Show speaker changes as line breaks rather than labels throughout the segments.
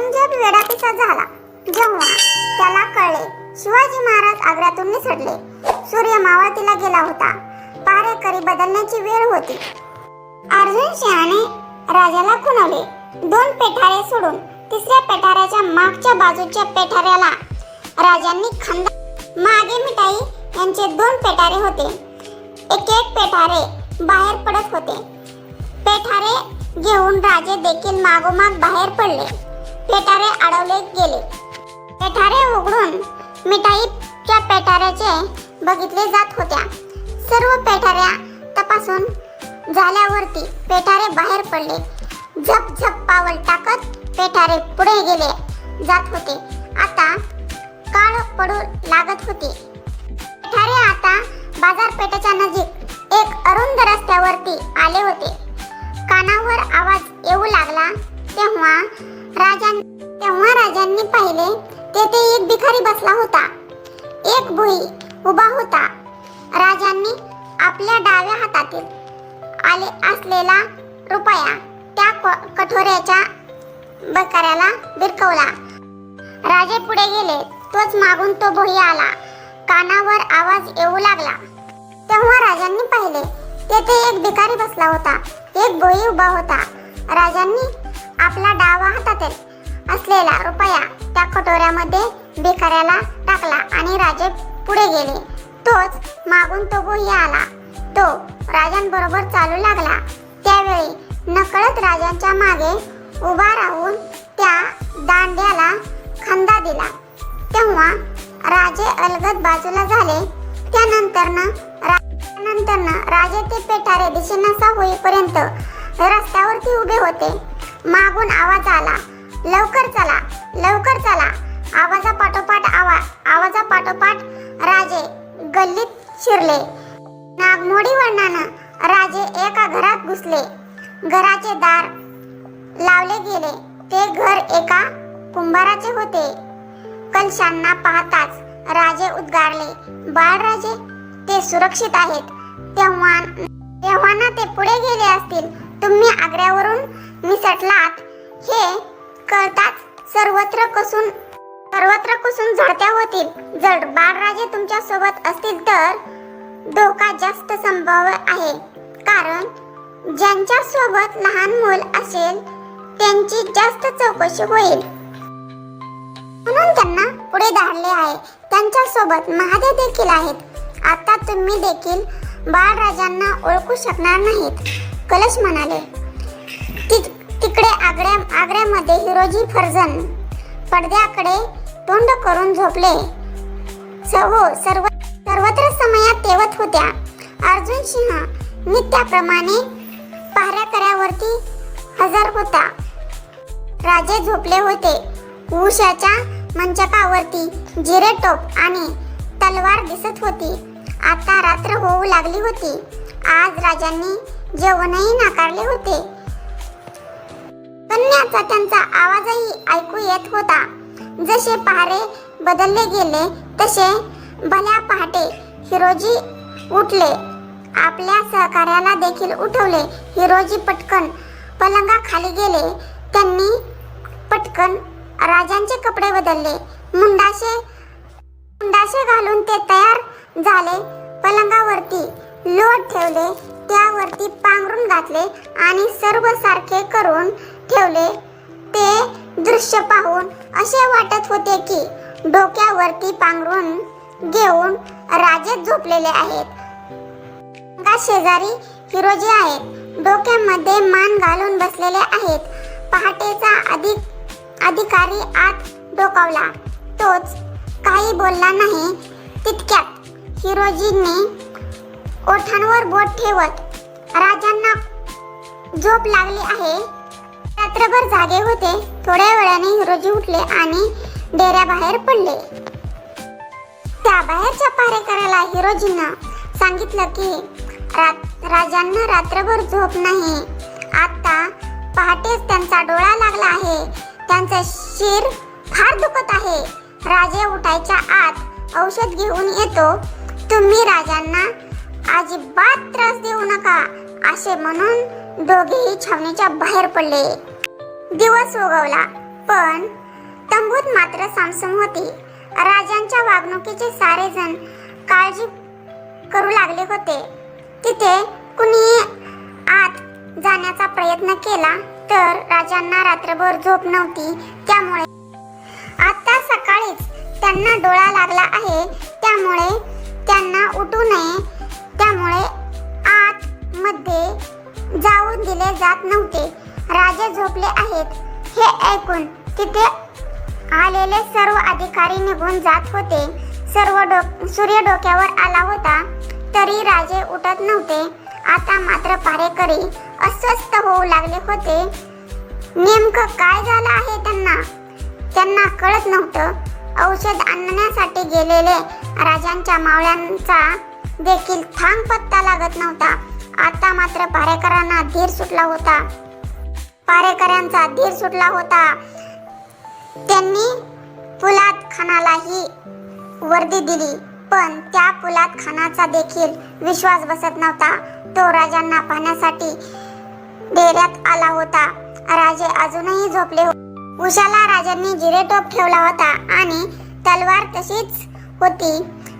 औरंगजेब वेडापिसा झाला. जेव्हा त्याला कळले शिवाजी महाराज आग्र्यातून निसटले सूर्य मावळतीला गेला होता. पारेकरी बदलण्याची वेळ होती. अर्जुन सिंहाने राजाला खुणवले दोन पेठारे सोडून तिसऱ्या पेठाऱ्याच्या मागच्या बाजूच्या पेठाऱ्याला राजांनी खंदा मागे मिठाई यांचे दोन पेठारे होते. एक एक पेठारे बाहेर पडत होते. पेठारे घेऊन राजे देखील मागोमाग बाहेर पडले. पेठारे अडवले गेले. पेठारे उघडून मिठाईच्या पेठाऱ्याचे बघितले जात होत्या. सर्व पेठाऱ्या तपासून झाल्यावरती पेठारे बाहेर पडले. झप झप पावल टाकत पेठारे पुढे गेले जात होते. आता काळ पडू लागत होते. पेठारे आता बाजारपेठेच्या नजीक एक अरुंद रस्त्यावरती आले होते. कानावर आवाज येऊ लागला तेव्हा राजां तेव्हा राजांनी पाहिले तेथे एक भिकारी बसला होता. एक भुई उभा होता. राजांनी आपल्या डाव्या हातातील आले असलेला रुपया त्या क- कठोऱ्याच्या बकऱ्याला बिरकवला राजे पुढे गेले. तोच मागून तो भोई आला. कानावर आवाज येऊ लागला. तेव्हा राजांनी पाहिले तेथे एक भिकारी बसला होता. एक भोई उभा होता. राजांनी आपला डावा हातातील असलेला रुपया त्या कटोऱ्यामध्ये भिकाऱ्याला टाकला आणि राजे पुढे गेले. तोच मागून तो भोई आला. तो राजांबरोबर चालू लागला. त्यावेळी नकळत राजांच्या मागे उभा राहून त्या दांड्याला खंदा दिला. तेव्हा राजे अलगद बाजूला झाले. त्यानंतर नंतर राजे ते पेठारे दिशेनासा होईपर्यंत रस्त्यावरती उभे होते. मागून आवाज आला. लवकर चला लवकर चला. आवाजापाठोपाठ आवाज आवाजापाठोपाठ राजे गल्लीत शिरले. नागमोडी वर्णानं राजे एका घरात घुसले. घराचे दार लावले गेले. ते घर एका कुंभाराचे होते. कलशांना पाहताच राजे उद्गारले बाळराजे ते सुरक्षित आहेत. तेव्हा तेव्हा ना ते पुढे गेले असतील. तुम्ही आग्र्यावरून निसटलात हे कळताच सर्वत्र कसून सर्वत्र कुसून झडत्या होतील. जर बाळराजे तुमच्यासोबत असतील तर धोका जास्त संभाव्य आहे. कारण ज्यांच्या सोबत लहान मूल असेल त्यांची जास्त चौकशी होईल. म्हणून त्यांना पुढे धाडले आहे. त्यांच्यासोबत महादेव देखील आहेत. आता तुम्ही देखील बाळराजांना ओळखू शकणार नाहीत. कलश म्हणाले तिकडे आग्र्या आग्र्यामध्ये हिरोजी फर्जन पडद्याकडे तोंड करून झोपले. स- हो सर्व सर्वत्र समयात तेवत होत्या. अर्जुन सिंह नित्याप्रमाणे पहाऱ्याकऱ्यावरती हजर होता. राजे झोपले होते. उषाच्या मंचकावरती जिरे टोप आणि तलवार दिसत होती. आता रात्र होऊ लागली होती. आज राजांनी जेवणही नाकारले होते. कन्याचा त्यांचा आवाजही ऐकू येत होता. जसे पहारे बदलले गेले तसे भल्या पहाटे हिरोजी उठले. आपल्या सहकार्याला देखील उठवले. हिरोजी पटकन पलंगाखाली गेले. त्यांनी पटकन राजांचे कपडे बदलले. मुंडाशे मुंडाशे घालून ते तयार झाले पलंगावरती. लोट ठेवले त्यावरती पांघरून घातले आणि सर्व सारखे करून ठेवले. ते दृश्य पाहून असे वाटत होते की डोक्यावरती पांघरून घेऊन राजे झोपलेले आहेत. शेजारी हिरोजी आहेत. डोक्यामध्ये मान घालून बसलेले आहेत. पहाटेचा अधिक अधिकारी आत डोकावला. तोच काही बोलला नाही. तितक्यात हिरोजींनी ओठांवर बोट ठेवत राजांना झोप लागली आहे. रात्रभर जागे होते. थोड्या वेळाने हिरोजी उठले आणि डेऱ्याबाहेर पडले. त्या बाहेरच्या पारेकऱ्याला हिरोजीनं सांगितलं की रात राजांना रात्रभर झोप नाही. आता पहाटेच त्यांचा डोळा लागला आहे. त्यांचं शिर फार दुखत आहे. राजे उठायच्या आत औषध घेऊन येतो. तुम्ही राजांना अजिबात त्रास देऊ नका असे म्हणून दोघेही छावणीच्या बाहेर पडले. दिवस उगवला पण तंबूत मात्र सामसम होती. राजांच्या वागणुकीचे सारे जण काळजी करू लागले होते. तिथे कुणी आत जाण्याचा प्रयत्न केला तर राजांना रात्रभर झोप नव्हती. त्यामुळे आता सकाळीच त्यांना डोळा लागला आहे. त्यामुळे त्यांना उठू नये त्यामुळे आत मध्ये जाऊन दिले जात नव्हते. राजे झोपले आहेत. हे ऐकून तिथे आलेले सर्व अधिकारी निघून जात होते. सर्व डोक सूर्य डोक्यावर आला होता तरी राजे उठत नव्हते. आता मात्र पारेकरी अस्वस्थ होऊ लागले होते. नेमकं काय झालं आहे त्यांना? त्यांना कळत नव्हतं. औषध आणण्यासाठी गेलेले राजांच्या मावळ्यांचा देखील थांग पत्ता लागत नव्हता. आता मात्र पारेकरांना धीर सुटला होता. पारेकरांचा धीर सुटला होता. त्यांनी पुलात खानालाही वर्दी दिली पण त्या पुलात खानाचा देखील विश्वास बसत नव्हता. तो राजांना पाहण्यासाठी डेऱ्यात आला होता. राजे अजूनही झोपले होते उशाला राजांनी जिरेटोप ठेवला होता आणि तलवार तशीच होती.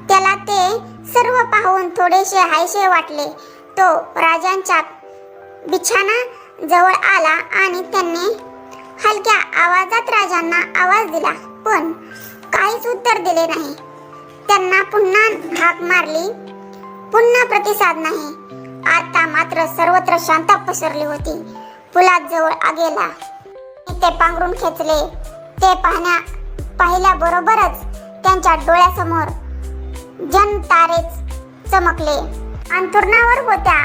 त्याला ते सर्व पाहून थोडेसे हायसे वाटले. तो राजांच्या बिछाना जवळ आला आणि त्यांनी हलक्या आवाजात राजांना आवाज दिला पण काहीच उत्तर दिले नाही. त्यांना पुन्हा हाक मारली पुन्हा प्रतिसाद नाही. आता मात्र सर्वत्र शांत पसरली होती. पुलात जवळ आगेला. ते पांघरून खेचले. ते पाहण्या पाहिल्याबरोबरच त्यांच्या डोळ्यासमोर जन तारेच चमकले. अंथुरणावर होत्या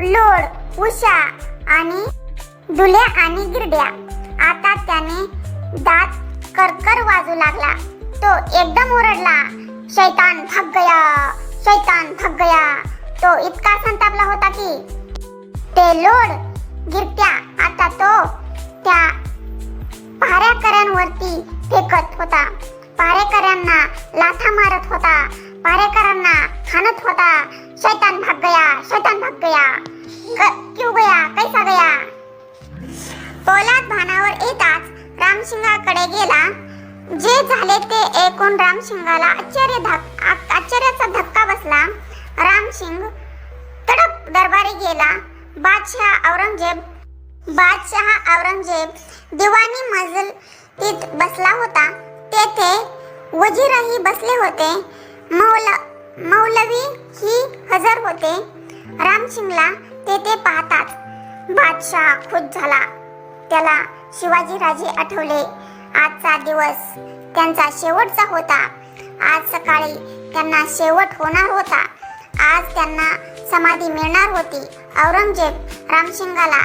लोड उषा आणि दुल्या आणि गिरड्या. आता त्याने दात करकर वाजू लागला. तो एकदम ओरडला शैतान भाग गया शैतान भाग गया. तो इतका संतापला होता की ते लोड गिरट्या आता तो त्या पारेकऱ्यांवरती फेकत होता. पारेकऱ्यांना लाथा मारत होता. पारेकरांना हाणत होता. शैतान भाग गया शैतान भाग गया. क्यों गया? कैसा गया? पोलाद भानावर येताच रामसिंगाकडे गेला. जे झाले ते ऐकून रामसिंगाला आश्चर्य धक आश्चर्याचा धक्का बसला. रामसिंग तडप दरबारी गेला. बादशाह औरंगजेब बादशहा औरंगजेब दिवाणी मजलीत बसला होता. तेथे वजीरही बसले होते. मौल मौलवी ही हजर होते. रामसिंगला तेथे पाहताच बादशाह खुश झाला. त्याला शिवाजीराजे आठवले. आजचा दिवस त्यांचा शेवटचा होता. आज सकाळी त्यांना शेवट होणार होता. आज त्यांना समाधी मिळणार होती. औरंगजेब रामसिंगाला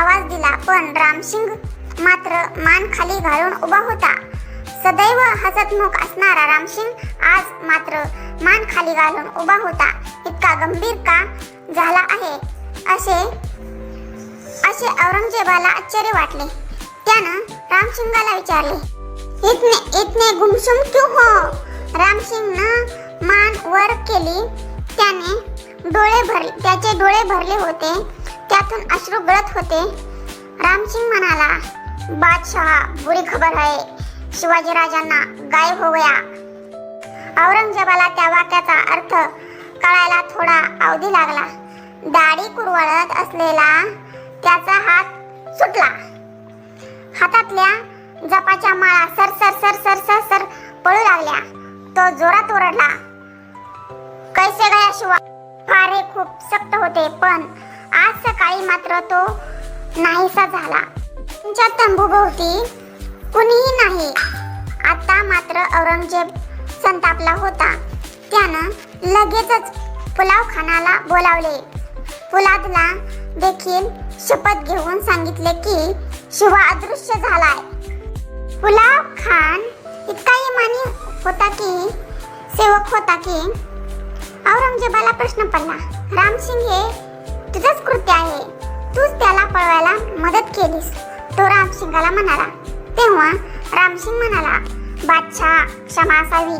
आवाज दिला पण रामसिंग मात्र मान खाली घालून उभा होता. सदैव हसतमुख असणारा रामसिंग आज मात्र मान खाली घालून उभा होता. इतका गंभीर का झाला आहे? असे असे औरंगजेबाला आश्चर्य वाटले. त्यानं रामसिंगाला विचारले इतने इतने गुमसुम क्यों हो? रामसिंगनं मान वर केली. त्याने डोळे भरले त्याचे डोळे भरले होते. त्यातून अश्रू गळत होते. रामसिंग म्हणाला बादशाह बुरी खबर आहे. शिवाजी राजांना गायब हो गया. औरंगजेबाला त्या वाक्याचा अर्थ कळायला थोडा अवधी लागला. दाढी कुरवळत असलेला त्याचा हात सुटला. हातातल्या जपाच्या माळा सर सर सर सर सर सर पळू लागल्या. तो जोरात ओरडला. कैसे गया शिवा फारे खूप सक्त होते पण आज सकाळी मात्र तो नाहीसा झाला. तुमच्या तंबूभोवती कुणीही नाही. आता मात्र औरंगजेब संतापला होता. त्यानं लगेचच पुलाव खानाला बोलावले. पुलादला देखील शपथ घेऊन सांगितले की शिवा अदृश्य झालाय. पुलाव खान इतका इमानी होता की सेवक होता की औरंगजेबाला प्रश्न पडला रामसिंग हे तुझंच कृत्य आहे. तूच त्याला पळवायला मदत केलीस. तो रामसिंगाला म्हणाला तेव्हा रामसिंग म्हणाला बादशाह क्षमा असावी.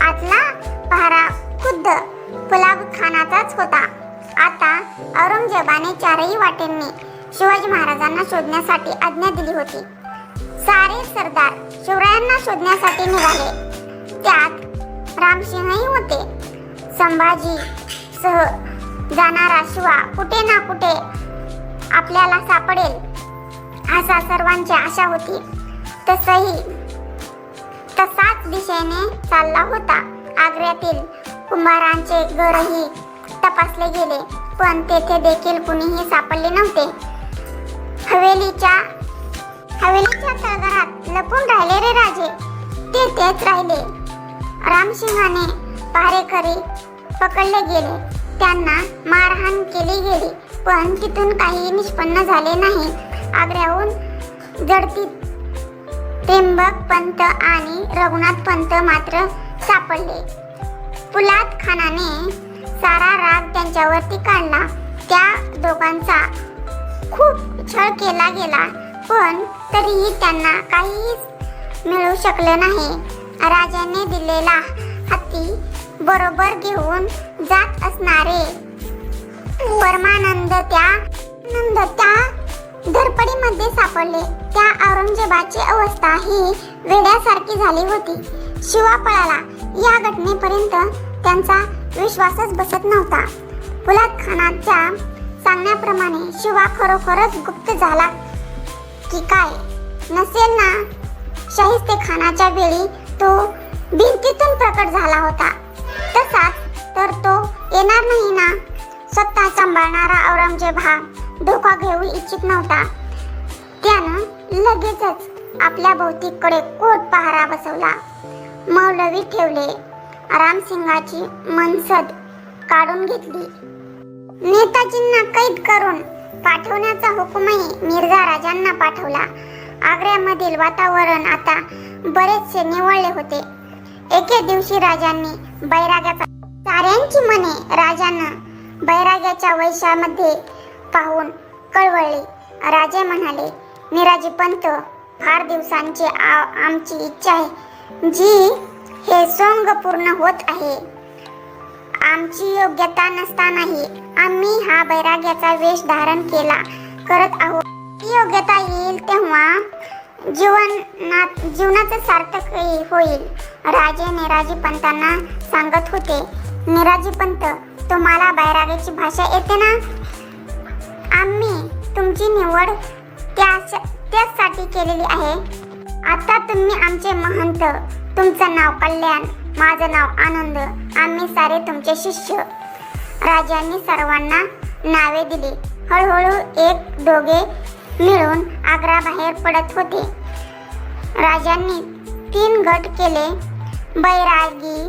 आतला पहारा खुद्द पुलाव खानाचाच होता. आता औरंगजेबाने चारही वाटेंनी शिवाजी महाराजांना शोधण्यासाठी आज्ञा दिली होती. सारे सरदार शिवरायांना शोधण्यासाठी निघाले. त्यात रामसिंहही होते. संभाजी सह जाणारा शिवा कुठे ना कुठे आपल्याला सापडेल. असा सर्वांची आशा होती. तसही तसाच दिशेने चालला होता. आग्र्यातील कुंभारांचे घरही तपासले गेले पण तेथे देखील कुणीही सापडले नव्हते. हवेलीच्या हवेलीच्या तळघरात लपून राहिलेले राजे. ते तेच राहिले. रामसिंहाने पहारेकरी पकडले गेले. त्यांना मारहाण केली गेली पण तिथून काही निष्पन्न झाले नाही. आग्र्याहून जडती त्र्यंबक पंत आणि रघुनाथ पंत मात्र सापडले. पुलात खानाने सारा राग त्यांच्यावरती काढला. त्या दोघांचा खूप छळ केला गेला पण तरीही त्यांना काहीच मिळू शकलं नाही. राजाने दिलेला हत्ती बरोबर घेऊन जात असणारे परमानंद त्या नंद त्या धरपडीमध्ये सापडले. त्या औरंगजेबाची अवस्था ही वेड्यासारखी झाली होती. शिवा पळाला. या घटनेपर्यंत त्यांचा विश्वासच बसत नव्हता. फुलाद खानाच्या सांगण्याप्रमाणे शिवा खरोखरच गुप्त झाला. की काय? नसेल ना? शाहिस्ते खानाच्या वेळी तो भिंतीतून प्रकट झाला होता. तसाच तर तो येणार नाही ना? स्वतः सांभाळणारा औरंगजेब हा धोका घेऊ इच्छित नव्हता. त्यानं लगेचच आपल्या भौतिककडे कोट पहारा बसवला. मौलवी ठेवले. रामसिंगाची मनसद काढून घेतली. नेताजींना कैद करून पाठवण्याचा हुकूमही मिर्झा राजांना पाठवला. आग्र्यामधील वातावरण आता बरेचसे निवळले होते. एके दिवशी राजांनी बैराग्याचा साऱ्यांची मने राजानं बैराग्याच्या वैशामध्ये पाहून कळवळले. राजे म्हणाले निराजी पंत फार दिवसांची आ- आमची इच्छा आहे. जी हे सोंग पूर्ण होत आहे. आमची योग्यता नसतानाही आम्ही हा बैराग्याचा वेश धारण केला करत आहोत. ती योग्यता येईल तेव्हा जीवनात जीवनाचं सार्थक होईल. राजे निराजी पंतांना सांगत होते निराजी पंत तुम्हाला बैराग्याची भाषा येते ना? तुमची निवड त्या त्याचसाठी केलेली आहे. आता तुम्ही आमचे महंत तुमचं नाव कल्याण माझं नाव आनंद आम्ही सारे तुमचे शिष्य. राजांनी सर्वांना नावे दिली. हळूहळू एक दोघे मिळून आग्रा बाहेर पडत होते. राजांनी तीन गट केले. बैरागी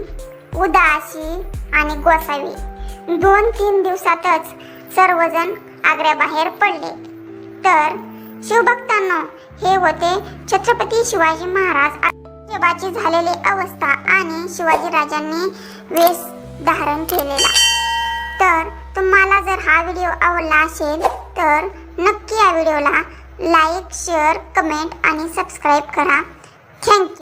उदासी आणि गोसावी. दोन तीन दिवसातच सर्वजण आग्र्याबाहेर पडले. तर शिवभक्तांनो हे होते छत्रपती शिवाजी महाराज. औरंगजेबाची झालेली अवस्था आणि शिवाजी राजांनी वेश धारण केलेला. तर तुम्हाला जर हा व्हिडिओ आवडला असेल तर नक्की या व्हिडिओला लाईक शेअर कमेंट आणि सबस्क्राईब करा. Thank you